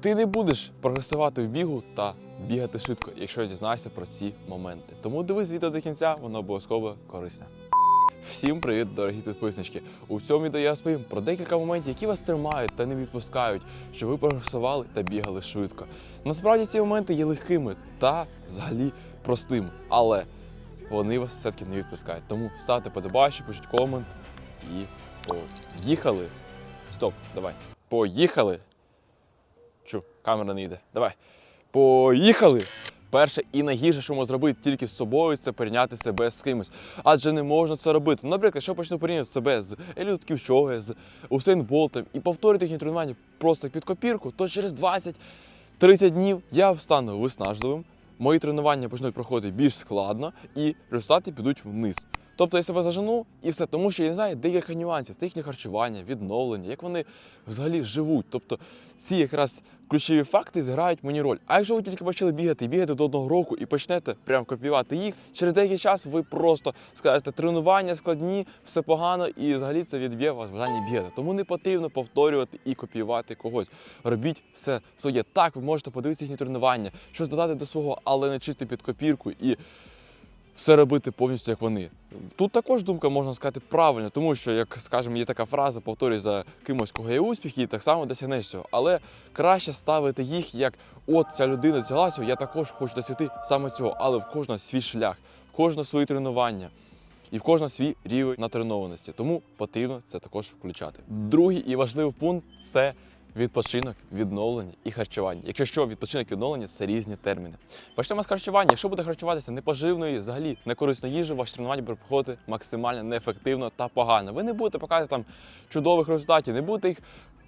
Ти не будеш прогресувати в бігу та бігати швидко, якщо дізнаєшся про ці моменти. Тому дивись відео до кінця, воно обов'язково корисне. Всім привіт, дорогі підписнички! У цьому відео я розповім про декілька моментів, які вас тримають та не відпускають, щоб ви прогресували та бігали швидко. Насправді ці моменти є легкими та взагалі простими, але вони вас все-таки не відпускають. Тому ставте подобайки, пишіть комент і поїхали. Стоп, давай. Поїхали. Камера не йде. Давай. Поїхали! Перше і найгірше, що можна зробити тільки з собою, це порівняти себе з кимось. Адже не можна це робити. Наприклад, якщо почну порівнювати себе з Еліот Ківчоги, з Усейн Болтом і повторити їхні тренування просто під копірку, то через 20-30 днів я стану виснажливим, мої тренування почнуть проходити більш складно і результати підуть вниз. Тобто я себе зажену і все, тому що я не знаю декілька нюансів, це їхнє харчування, відновлення, як вони взагалі живуть. Тобто ці якраз ключові факти зіграють мені роль. А якщо ви тільки почали бігати, бігати до одного року і почнете прям копіювати їх, через деякий час ви просто скажете, тренування складні, все погано, і взагалі це відб'є вас бажання бігати. Тому не потрібно повторювати і копіювати когось. Робіть все своє. Так, ви можете подивитися їхні тренування, щось додати до свого, але не чисти під копірку і все робити повністю як вони. Тут також думка можна сказати правильно, тому що, як скажімо, є така фраза, повторюй за кимось, кого є успіх, і так само досягнеш цього. Але краще ставити їх як от ця людина досягла цього, я також хочу досягти саме цього, але в кожного свій шлях, в кожного свої тренування. І в кожного свій рівень натренованості, тому потрібно це також включати. Другий і важливий пункт це відпочинок, відновлення і харчування. Якщо що, відпочинок і відновлення це різні терміни. Почнемо з харчування. Якщо буде харчуватися непоживною, взагалі некорисною їжею, ваше тренування буде проходити максимально неефективно та погано. Ви не будете показувати там чудових результатів, не будете їх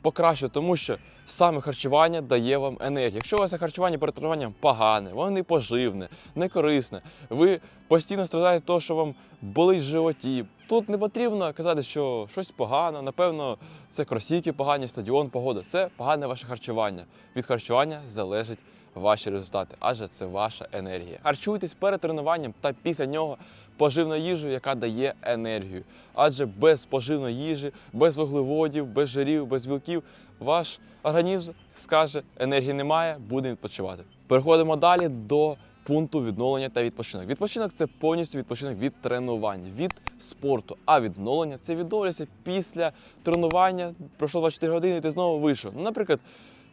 покращувати, тому що саме харчування дає вам енергію. Якщо у вас харчування перед тренуванням погане, воно не поживне, не корисне, ви постійно страдаєте того, що вам болить в животі. Тут не потрібно казати, що щось погано, напевно, це кросівки погані, стадіон, погода. Це погане ваше харчування. Від харчування залежить ваші результати, адже це ваша енергія. Харчуйтесь перед тренуванням та після нього поживною їжею, яка дає енергію. Адже без поживної їжі, без вуглеводів, без жирів, без білків ваш організм скаже, енергії немає, буде відпочивати. Переходимо далі до пункту відновлення та відпочинок. Відпочинок це повністю відпочинок від тренувань, від спорту. А відновлення це відновлюється після тренування. Пройшло 24 години, і ти знову вийшов. Ну, наприклад,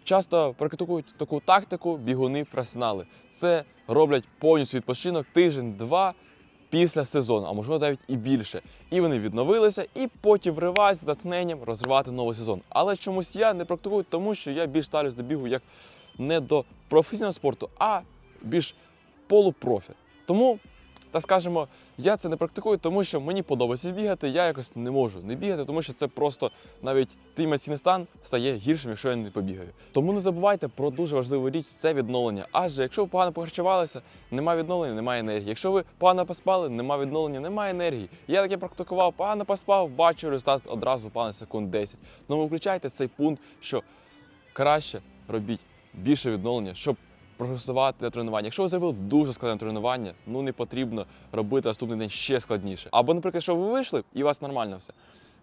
часто практикують таку тактику бігуни професіонали. Це роблять повністю відпочинок тиждень-два після сезону, а можливо навіть і більше. І вони відновилися, і потім вриваються з натхненням розривати новий сезон. Але чомусь я не практикую, тому що я більш ставлюсь до бігу як не до професійного спорту, а більш полупрофі. Тому, так скажемо, я це не практикую, тому що мені подобається бігати. Я якось не можу не бігати, тому що це просто навіть твій емоційний стан стає гіршим, якщо я не побігаю. Тому не забувайте про дуже важливу річ це відновлення. Адже якщо ви погано похарчувалися, немає відновлення, немає енергії. Якщо ви погано поспали, немає відновлення, немає енергії. Я таке практикував, погано поспав, бачу результат одразу впав на секунд 10. Тому включайте цей пункт, що краще робіть більше відновлення, щоб прогресувати на тренування. Якщо ви зробили дуже складне тренування, ну не потрібно робити наступний день ще складніше. Або, наприклад, якщо ви вийшли і у вас нормально все,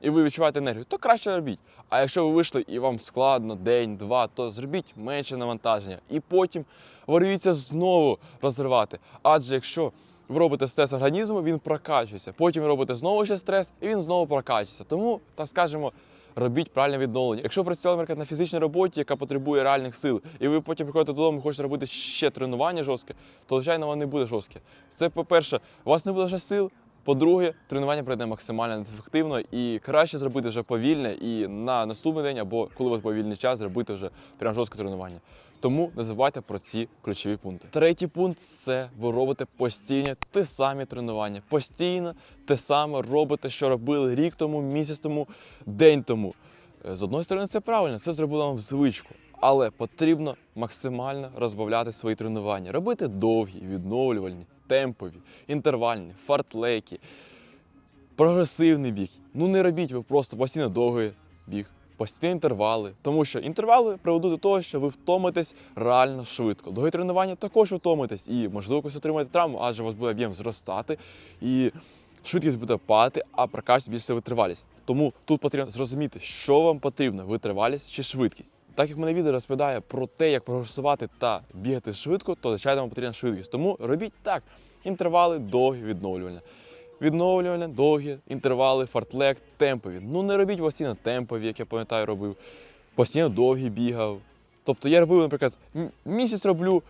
і ви відчуваєте енергію, то краще робіть. А якщо ви вийшли і вам складно день-два, то зробіть менше навантаження і потім ворвіться знову розривати. Адже якщо ви робите стрес організму, він прокачується. Потім ви робите знову ще стрес, і він знову прокачується. Тому, так скажемо, робіть правильне відновлення. Якщо ви працювали наприклад, на фізичній роботі, яка потребує реальних сил, і ви потім приходите додому і хочете робити ще тренування жорстке, то звичайно воно не буде жорстке. Це, по-перше, у вас не буде вже сил. По-друге, тренування пройде максимально ефективно і краще зробити вже повільне і на наступний день, або коли у вас повільний час, зробити вже прям жорстке тренування. Тому не забувайте про ці ключові пункти. Третій пункт це ви робите постійно те самі тренування. Постійно те саме робите, що робили рік тому, місяць тому, день тому. Е, З одної сторони, це правильно, це зробило вам звичку. Але потрібно максимально розбавляти свої тренування, робити довгі, відновлювальні, темпові, інтервальні, фартлекі, прогресивний біг. Ну не робіть ви просто постійно довгий біг, постійні інтервали. Тому що інтервали приведуть до того, що ви втомитесь реально швидко. Довгі тренування також втомитесь і, можливо, якось отримаєте травму, адже у вас буде об'єм зростати і швидкість буде падати, а прокачувати більше витривалість. Тому тут потрібно зрозуміти, що вам потрібно: витривалість чи швидкість. Так як мене відео розповідає про те, як прогресувати та бігати швидко, то звичайно вам потрібна швидкість. Тому робіть так: інтервали довгі відновлювання. Відновлювання, довгі, інтервали, фартлек, темпові. Ну не робіть постійно темпові, як я пам'ятаю, робив. Постійно довгі бігав. Тобто я робив, наприклад, місяць роблю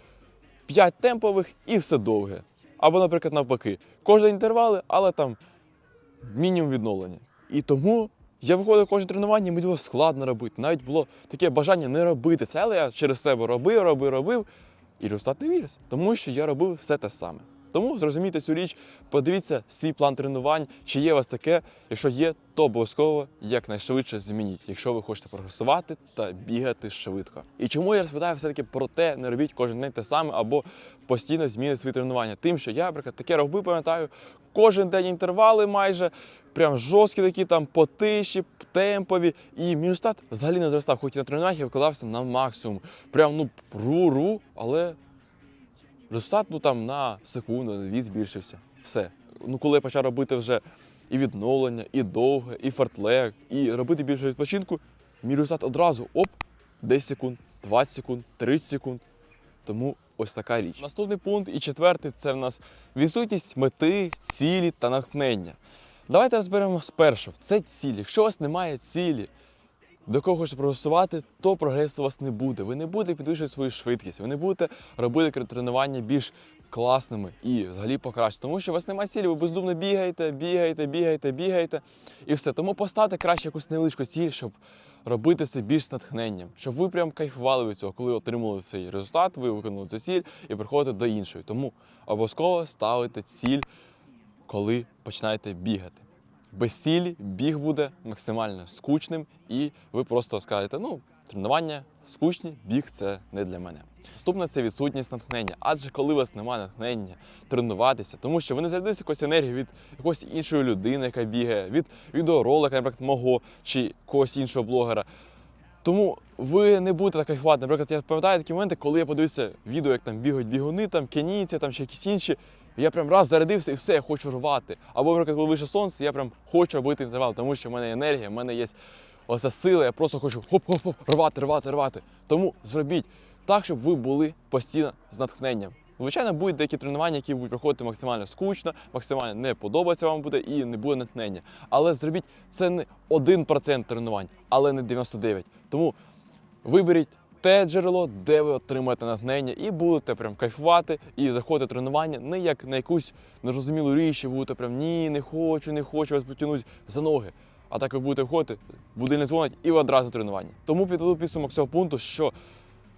5 темпових і все довге. Або, наприклад, навпаки, кожен інтервали, але там мінімум відновлення. І тому я виходив кожне тренування, мені було складно робити. Навіть було таке бажання не робити це, але я через себе робив, робив, робив, і результат не вірився, тому що я робив все те саме. Тому зрозумійте цю річ, подивіться свій план тренувань, чи є у вас таке. Якщо є, то обов'язково якнайшвидше змініть, якщо ви хочете прогресувати та бігати швидко. І чому я розповідаю все-таки про те, не робіть кожен день те саме або постійно змінити свої тренування. Тим, що я, наприклад, таке робив, пам'ятаю, кожен день інтервали майже, прям жорсткі такі там потиші, темпові. І мій результат взагалі не зростав, хоч і на тренуваннях я вкладався на максимум. Прям ну ру-ру, але результат ну там на секунду, на дві збільшився. Все. Ну, коли я почав робити вже і відновлення, і довге, і фартлек, і робити більше відпочинку, мій результат одразу оп, 10 секунд, 20 секунд, 30 секунд. Тому ось така річ. Наступний пункт і четвертий це в нас відсутність мети, цілі та натхнення. Давайте розберемо спершу. Це ціль. Якщо у вас немає цілі, до кого хочете прогресувати, то прогресу у вас не буде. Ви не будете підвищувати свою швидкість, ви не будете робити тренування більш класними і взагалі покращити. Тому що у вас немає цілі, ви бездумно бігаєте, бігаєте, бігаєте, бігаєте і все. Тому поставте краще якусь невеличку ціль, щоб робити це більш натхненням, щоб ви прям кайфували від цього, коли отримали цей результат, ви виконали цю ціль і приходите до іншої. Тому обов'язково ставите ціль, коли починаєте бігати. Без цілі біг буде максимально скучним, і ви просто скажете, ну, тренування скучні, біг це не для мене. Наступне це відсутність натхнення. Адже коли у вас немає натхнення тренуватися, тому що ви не знайдете якусь енергію від якоїсь іншої людини, яка бігає, від відеоролика, наприклад, мого чи когось іншого блогера. Тому ви не будете так кайфувати. Наприклад, я пам'ятаю такі моменти, коли я подивився відео, як там бігають бігуни, там кенійці, там ще якісь інші. Я прям раз зарядився і все, я хочу рвати. Або, наприклад, коли вийшло сонце, я прям хочу робити інтервал, тому що в мене енергія, в мене є оця сила, я просто хочу хоп-хоп-хоп, рвати, рвати, рвати. Тому зробіть так, щоб ви були постійно з натхненням. Звичайно, будуть деякі тренування, які будуть проходити максимально скучно, максимально не подобається вам буде і не буде натхнення. Але зробіть це не 1% тренувань, але не 99%. Тому виберіть те джерело, де ви отримаєте натхнення, і будете прям кайфувати і заходити тренування не як на якусь незрозумілу річ, і будете прям ні, не хочу, не хочу вас потягнути за ноги. А так ви будете входити, будильник дзвонить і ви одразу тренування. Тому підведу підсумок цього пункту, що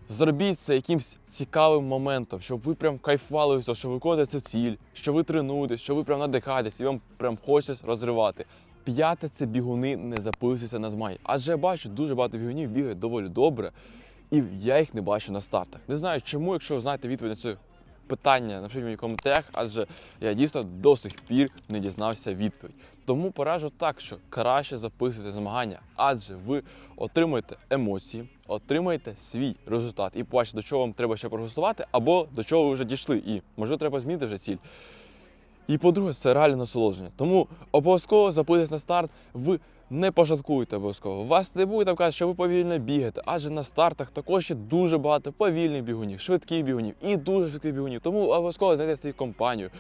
зробіть це якимсь цікавим моментом, щоб ви прям кайфували що ви виконуєте цю ціль, що ви тренуєтесь, що ви прям надихаєтесь і вам прям хочеться розривати. П'яте це бігуни не записуються на змагання. Адже я бачу, дуже багато бігунів бігають доволі добре, і я їх не бачу на стартах. Не знаю чому, якщо ви знаєте відповідь на це питання, напишіть мені в коментарях, адже я дійсно до сих пір не дізнався відповідь. Тому пораджу так, що краще записуйте змагання, адже ви отримуєте емоції, отримаєте свій результат і побачите, до чого вам треба ще проголосувати, або до чого ви вже дійшли. І можливо треба змінити вже ціль. І по-друге, це реальне насолодження. Тому обов'язково запитись на старт. Ви не пожалкуєте обов'язково. Вас не буде казати, що ви повільно бігаєте, адже на стартах також є дуже багато повільних бігунів, швидких бігунів і дуже швидких бігунів. Тому обов'язково знайдете свою компанію.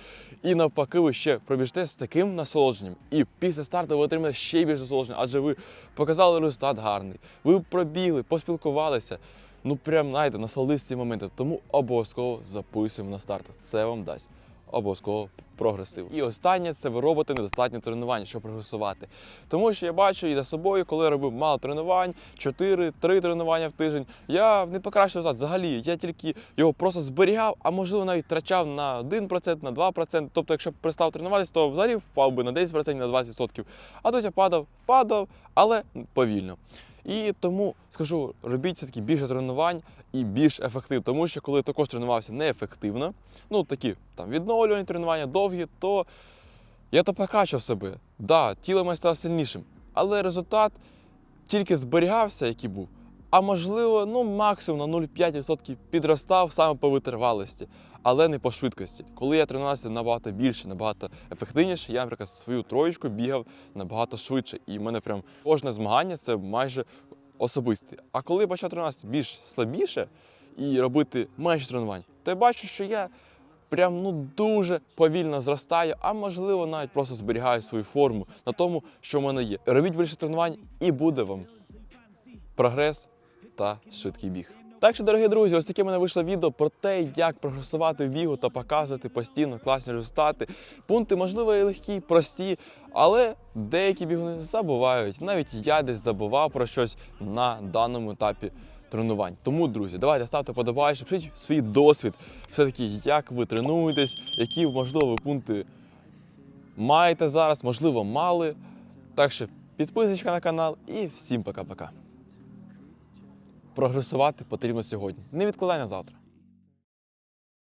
І навпаки, ви ще пробіжте з таким насолодженням. І після старту ви отримаєте ще більше насолодження, адже ви показали результат гарний. Ви пробігли, поспілкувалися. Ну прям знаєте, насолодись цим моментом. Тому обов'язково записуємо на стартах. Це вам дасть обов'язково прогресив. І останнє це ви робите недостатньо тренувань, щоб прогресувати. Тому що я бачу і за собою, коли я робив мало тренувань, 4-3 тренування в тиждень, я не покращив результат взагалі. Я тільки його просто зберігав, а можливо навіть втрачав на 1%, на 2%. Тобто, якщо б перестав тренуватися, то взагалі впав би на 10%, на 20%. А тут я падав, падав, але повільно. І тому скажу, робіть все-таки більше тренувань і більш ефективно. Тому що коли також тренувався неефективно, ну такі там відновлювані тренування довгі, то я то покращив себе. Да, тіло моє стало сильнішим, але результат тільки зберігався, який був. А можливо, ну максимум на 0,5% підростав саме по витривалості, але не по швидкості. Коли я тренувався набагато більше, набагато ефективніше, я, наприклад, свою троєчку бігав набагато швидше. І в мене прям кожне змагання це майже особистий. А коли я почав тренуватися більш слабіше і робити менше тренувань, то я бачу, що я прям ну дуже повільно зростаю, а можливо навіть просто зберігаю свою форму на тому, що в мене є. Робіть більше тренувань, і буде вам прогрес та швидкий біг. Так що, дорогі друзі, ось таке мене вийшло відео про те, як прогресувати в бігу та показувати постійно класні результати. Пункти, можливо, і легкі, прості, але деякі бігуни забувають. Навіть я десь забував про щось на даному етапі тренувань. Тому, друзі, давайте ставте подобайки, пишіть свій досвід, все-таки, як ви тренуєтесь, які, можливо, ви пункти маєте зараз, можливо, мали. Так що підписочка на канал і всім пока-пока. Прогресувати потрібно сьогодні. Не відкладай на завтра.